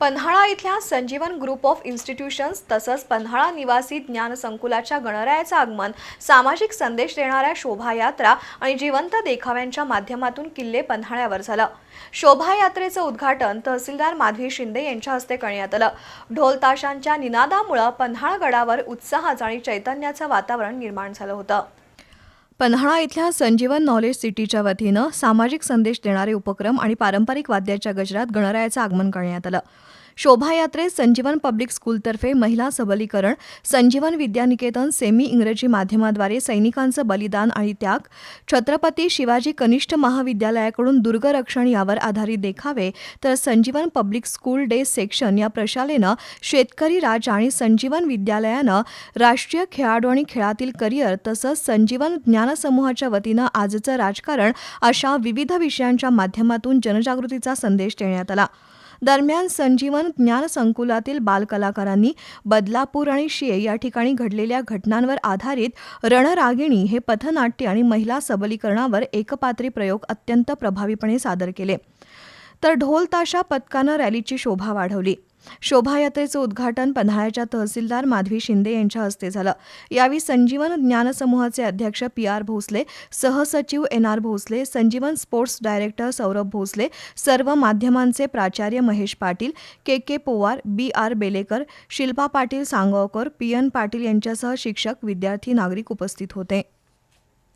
पन्हाळा इथल्या संजीवन group of institutions तसंच पन्हाळा निवासी ज्ञान संकुलाच्या गणरायाचं आगमन सामाजिक संदेश देणाऱ्या शोभायात्रा आणि जिवंत देखाव्यांच्या माध्यमातून किल्ले पन्हाळ्यावर झालं. शोभायात्रेचं उद्घाटन तहसीलदार माधवी शिंदे यांच्या हस्ते करण्यात आलं. ढोल ताशांच्या निनादामुळं पन्हाळगडावर उत्साहाचं आणि चैतन्याचं वातावरण निर्माण झालं होतं. पन्हाळा इथल्या संजीवन नॉलेज सिटीच्या वतीनं सामाजिक संदेश देणारे उपक्रम आणि पारंपरिक वाद्याच्या गजरात गणरायाचं आगमन करण्यात आलं. शोभायात्रेत संजीवन पब्लिक स्कूलतर्फे महिला सबलीकरण संजीवन विद्यानिकेतन सेमी इंग्रजी माध्यमाद्वारे सैनिकांचं बलिदान आणि त्याग छत्रपती शिवाजी कनिष्ठ महाविद्यालयाकडून दुर्गरक्षण यावर आधारित देखावे तर संजीवन पब्लिक स्कूल डे सेक्शन या प्रशालेनं शेतकरी राज आणि संजीवन विद्यालयानं राष्ट्रीय खेळाडू आणि खेळातील करिअर तसंच संजीवन ज्ञानसमूहाच्या वतीनं आजचं राजकारण अशा विविध विषयांच्या माध्यमातून जनजागृतीचा संदेश देण्यात आला. दरम्यान संजीवन ज्ञान संकुलातील बालकलाकारांनी बदलापूर आणि शिये या ठिकाणी घडलेल्या घटनांवर आधारित रणरागिणी हे पथनाट्य आणि महिला सबलीकरणावर एकपात्री प्रयोग अत्यंत प्रभावीपणे सादर केले. तर ढोल ताशा पथकानं रॅलीची शोभा वाढवली. शोभायात्रेचं उद्घाटन पन्हाळ्याच्या तहसीलदार माधवी शिंदे यांच्या हस्ते झालं. यावेळी संजीवन ज्ञान समूहाचे अध्यक्ष पी आर भोसले सहसचिव एन आर भोसले संजीवन स्पोर्ट्स डायरेक्टर सौरभ भोसले सर्व माध्यमांचे प्राचार्य Mahesh Patil K K Powar B R Belekar Shilpa Patil Sangokar P N Patil यांच्यासह शिक्षक विद्यार्थी नागरिक उपस्थित होते.